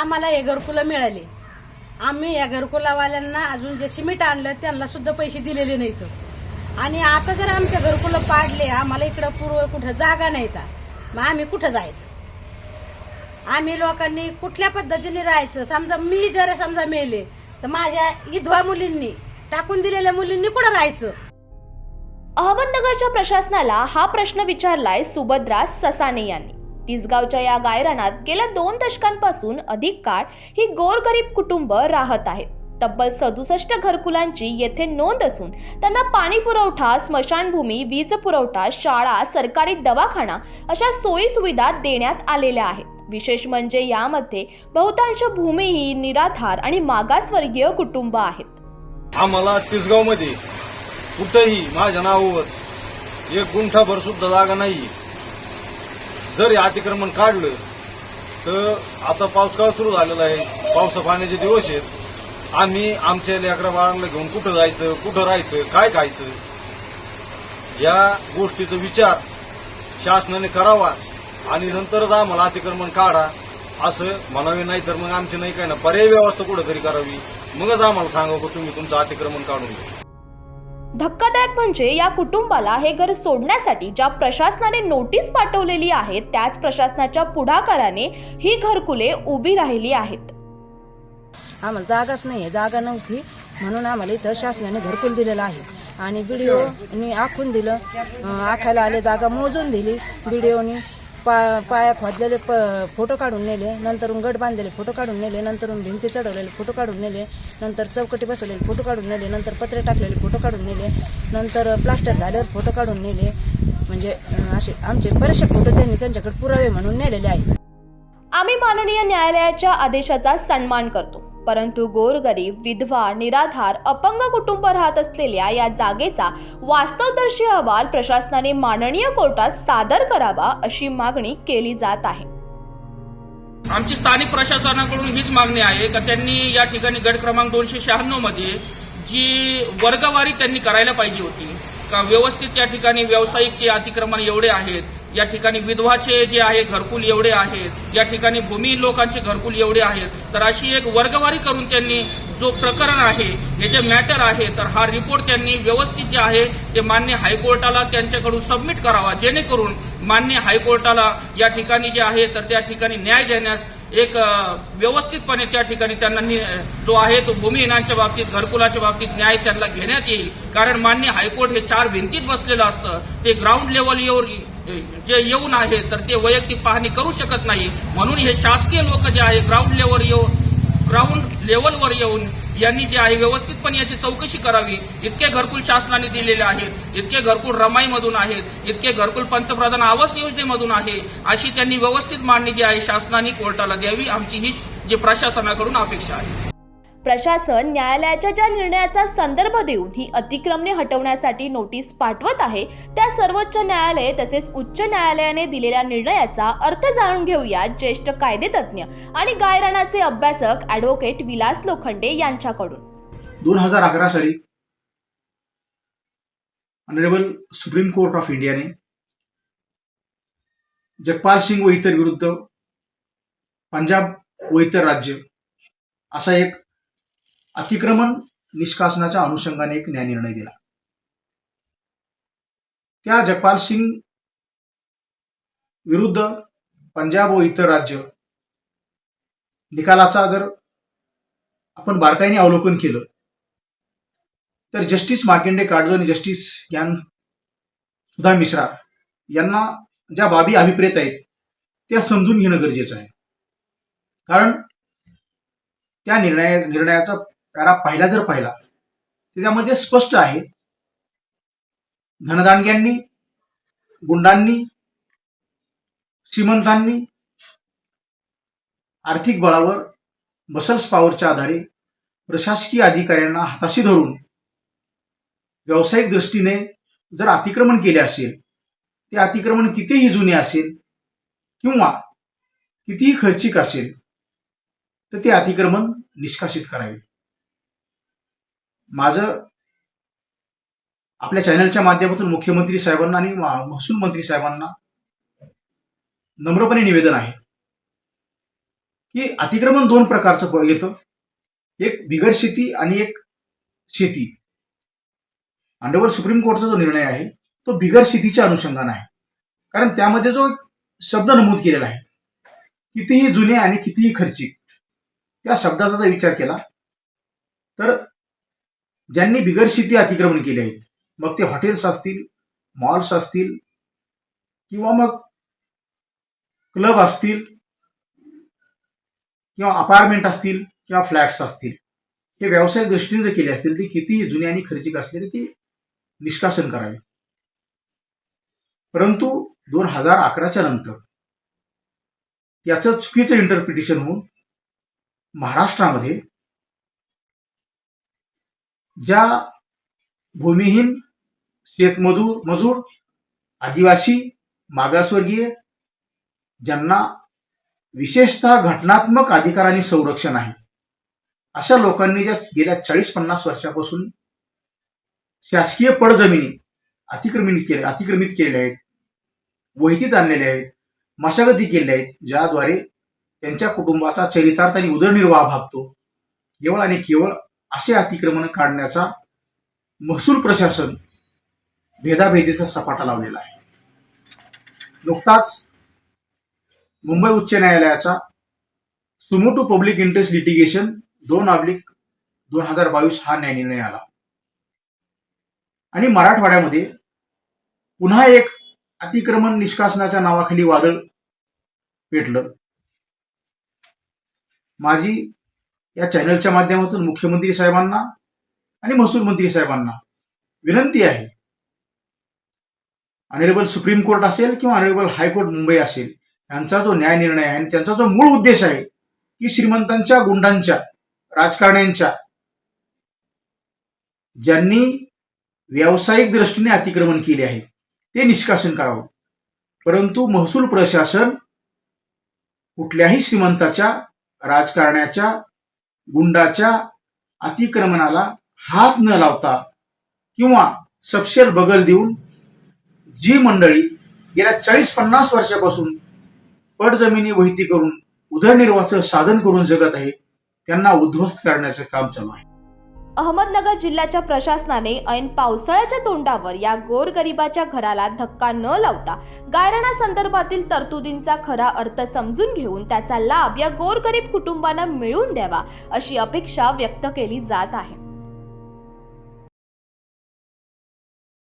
आम्हाला हे घरकुलं मिळाले. आम्ही या घरकुलावाल्यांना अजून जे सिमेंट आणलं त्यांना सुद्धा पैसे दिलेले नाहीत. आणि आता जर आमच्या घरकुलं पाडले आम्हाला इकडं पूर्व कुठं जागा नाही तर मग आम्ही कुठं जायचं? आम्ही लोकांनी कुठल्या पद्धतीने राहायचं? समजा मी जर समजा मेले तर माझ्या विधवा मुलींनी टाकून दिलेल्या मुलींनी कुठं राहायचं? अहमदनगरच्या प्रशासनाला हा प्रश्न विचारलाय सुभद्रा ससाने यांनी. तिसगावच्या या गायरानात गेल्या दोन दशकांपासून अधिक काळ ही गोरगरीब कुटुंब राहत आहेत तब्बल सदुसष्ट घरकुलांची येथे नोंद असून त्यांना पाणी पुरवठा स्मशानभूमी वीज पुरवठा शाळा सरकारी दवाखाना अशा सोयी सुविधा देण्यात आलेल्या आहेत. विशेष म्हणजे यामध्ये बहुतांश भूमी निराधार आणि मागासवर्गीय कुटुंब आहेत. आम्हाला तिसगावमध्ये माझ्या नावावर एक गुंठाभर सुद्धा जागा नाही जर हे अतिक्रमण काढलं तर आता पावसाळा सुरू झालेला आहे. पावसा पाण्याचे दिवस आहेत. आम्ही आमच्या लेकरा बाळांना घेऊन कुठं जायचं कुठं राहायचं काय खायचं? या गोष्टीचा विचार शासनाने करावा आणि नंतरच आम्हाला अतिक्रमण काढा असं म्हणावे. नाही तर मग आमची नाही काय ना पर्याय व्यवस्था कुठेतरी करावी. मगच आम्हाला सांगा की तुम्ही तुमचं अतिक्रमण काढून घ्या. धक्कादायक म्हणजे या कुटुंबाला हे घर सोडण्यासाठी ज्या प्रशासनाने नोटीस पाठवलेली आहे त्याच प्रशासनाच्या पुढाकाराने ही घरकुले उभी राहिली आहेत. आम्हाला जागाच नाही आहे जागा नव्हती. म्हणून आम्हाला इथं शासनाने घरकुल दिलेलं आहे. आणि बीडीओनी आखून दिलं. आखायला आले जागा मोजून दिली. बीडीओनी पा पाया खोदलेले प फोटो काढून नेले नंतरून गट बांधलेले फोटो काढून नेले नंतरून भिंती चढवलेले फोटो काढून नेले नंतर चौकटी बसवलेले फोटो काढून नेले नंतर पत्रे टाकलेले फोटो काढून नेले नंतर प्लास्टर झाल्यावर फोटो काढून नेले. म्हणजे असे आमचे बरेचसे फोटो त्यांनी त्यांच्याकडे पुरावे म्हणून नेलेले आहेत. आम्ही माननीय न्यायालयाच्या आदेशाचा सन्मान करतो. परंतु गोरगरीब विधवा निराधार अपंग कुटुंब राहत असलेल्या या जागेचा वास्तवदर्शी अहवाल प्रशासनाने माननीय कोर्टात सादर करावा अशी मागणी केली जात आहे. आमची स्थानिक प्रशासनाकडून हीच मागणी आहे का त्यांनी या ठिकाणी गट क्रमांक दोनशे शहाण्णवमध्ये जी वर्गवारी त्यांनी करायला पाहिजे होती व्यवस्थित त्या ठिकाणी व्यावसायिकचे अतिक्रमण एवढे आहेत या ठिकाणी विधवाचे जे आहे घरकुल एवढे आहेत या ठिकाणी भूमी लोकांचे घरकुल एवढे आहेत तर अशी एक वर्गवारी करून त्यांनी जो प्रकरण आहे हे जे मॅटर आहे तर हा रिपोर्ट त्यांनी व्यवस्थित जे आहे ते मान्य हायकोर्टाला त्यांच्याकडून सबमिट करावा जेणेकरून मान्य हायकोर्टाला या ठिकाणी जे आहे तर त्या ठिकाणी न्याय देण्यास एक व्यवस्थितपणे त्या ठिकाणी त्यांना नि- जो आहे तो भूमिहीनांच्या बाबतीत घरकुलाच्या बाबतीत न्याय त्यांना घेण्यात येईल. कारण मान्य हायकोर्ट हे चार भिंतीत बसलेलं असतं. ते ग्राउंड लेवलवर जे येऊन आहे तर ते वैयक्तिक पाहणी करू शकत नाही. म्हणून हे शासकीय लोक जे आहे ग्राउंड लेवल येऊन ग्राउंड लेवलवर येऊन यांनी जे आहे व्यवस्थितपणे याची चौकशी करावी इतके घरकुल शासनाने दिलेले आहेत इतके घरकुल रमाईमधून आहेत इतके घरकुल पंतप्रधान आवास योजनेमधून आहे अशी त्यांनी व्यवस्थित मांडणी जी आहे शासनाने कोर्टाला द्यावी आमची ही जी प्रशासनाकडून अपेक्षा आहे. प्रशासन न्यायालयाच्या ज्या निर्णयाचा संदर्भ देऊन ही अतिक्रमणे हटवण्यासाठी नोटीस पाठवत आहे त्या सर्वोच्च न्यायालय तसेच उच्च न्यायालयाने दिलेल्या निर्णयाचा अर्थ जाणून घेऊया ज्येष्ठ कायदेतज्ञ आणि गायरानाचे अभ्यासक ॲडव्होकेट विलास लोखंडे यांच्याकडून. दोन हजार अकरा साली ऑनरेबल सुप्रीम कोर्ट ऑफ इंडियाने जगपाल सिंग व इतर विरुद्ध पंजाब व इतर राज्य असा एक अतिक्रमण निष्कासनाच्या अनुषंगाने एक न्याय निर्णय दिला. त्या जगपाल सिंग विरुद्ध पंजाब व इतर राज्य निकालाचा जर आपण बारकाईने अवलोकन केलं तर जस्टिस मार्केंडे काडजो आणि जस्टिस ज्ञान सुधा मिश्रा यांना ज्या बाबी अभिप्रेत आहेत त्या समजून घेणं गरजेचं आहे. कारण त्या निर्णय निर्णयाचा पॅरा पहिला जर पाहिला. त्याच्यामध्ये स्पष्ट आहे. धनदानग्यांनी गुंडांनी श्रीमंतांनी आर्थिक बळावर मसल्स पॉवरच्या आधारे प्रशासकीय अधिकाऱ्यांना हाताशी धरून व्यावसायिक दृष्टीने जर अतिक्रमण केले असेल ते अतिक्रमण कितीही जुने असेल किंवा कितीही खर्चिक असेल तर ते अतिक्रमण निष्कासित करावे. माझं आपल्या चॅनलच्या माध्यमातून मुख्यमंत्री साहेबांना आणि महसूल मंत्री साहेबांना नम्रपणे निवेदन आहे की अतिक्रमण दोन प्रकारचं येतं. एक बिगर शेती आणि एक शेती. अंडरवर सुप्रीम कोर्टचा जो निर्णय आहे तो बिगर शेतीच्या अनुषंगाने आहे. कारण त्यामध्ये जो शब्द नमूद केलेला आहे कितीही जुने आणि कितीही खर्चिक त्या शब्दाचा जर विचार केला तर ज्यांनी बिगर शेती अतिक्रमण केले आहेत मग ते हॉटेल्स असतील मॉल्स असतील किंवा मग क्लब असतील किंवा अपार्टमेंट असतील किंवा फ्लॅट्स असतील. हे व्यावसायिक दृष्टीने जर केले असतील ते कितीही जुने आणि खर्चिक असले ते निष्कासन करावे. परंतु दोन हजार अकराच्या नंतर याचं चुकीचं इंटरप्रिटेशन होऊन महाराष्ट्रामध्ये ज्या भूमिहीन शेतमजूर मजूर आदिवासी मागासवर्गीय ज्यांना विशेषतः घटनात्मक अधिकारांनी संरक्षण आहे अशा लोकांनी ज्या गेल्या चाळीस पन्नास वर्षापासून शासकीय पडजमिनी अतिक्रमित केले अतिक्रमित केलेल्या आहेत वहितीत आणलेल्या आहेत मशागती केलेल्या आहेत ज्याद्वारे त्यांच्या कुटुंबाचा चरितार्थ आणि उदरनिर्वाह भागतो केवळ आणि केवळ असे अतिक्रमण काढण्याचा महसूल प्रशासन भेदाभेदीचा सपाटा लावलेला आहे. नुकताच मुंबई उच्च न्यायालयाचा suo motu public interest litigation दोन ऑब्लिक दोन हजार बावीस हा न्याय निर्णय आला. आणि मराठवाड्यामध्ये पुन्हा एक अतिक्रमण निष्कासनाच्या नावाखाली वादळ पेटलं. माझी या चॅनलच्या माध्यमातून मुख्यमंत्री साहेबांना आणि महसूल मंत्री साहेबांना विनंती आहे. अनिरेबल सुप्रीम कोर्ट असेल किंवा अनिरेबल हायकोर्ट मुंबई असेल यांचा जो न्याय निर्णय आहे आणि त्यांचा जो मूळ उद्देश आहे की श्रीमंतांच्या गुंडांच्या राजकारण्यांच्या ज्यांनी व्यावसायिक दृष्टीने अतिक्रमण केले आहे ते निष्कासन करावं. परंतु महसूल प्रशासन कुठल्याही श्रीमंताच्या राजकारण्याच्या गुंडाच्या अतिक्रमणाला हात न लावता किंवा सपशेल बगल देऊन जी मंडळी गेल्या चाळीस पन्नास वर्षापासून पडजमिनी वहिती करून उदरनिर्वाहाचं साधन करून जगत आहे त्यांना उद्ध्वस्त करण्याचं काम चालू आहे. अहमदनगर जिल्ह्याच्या प्रशासनाने ऐन पावसाळ्याच्या तोंडावर या गोरगरिबाच्या घराला धक्का न लावता गायराना संदर्भातील तरतुदींचा खरा अर्थ समजून घेऊन त्याचा लाभ या गोरगरीब कुटुंबांना मिळवून द्यावा अशी अपेक्षा व्यक्त केली जात आहे.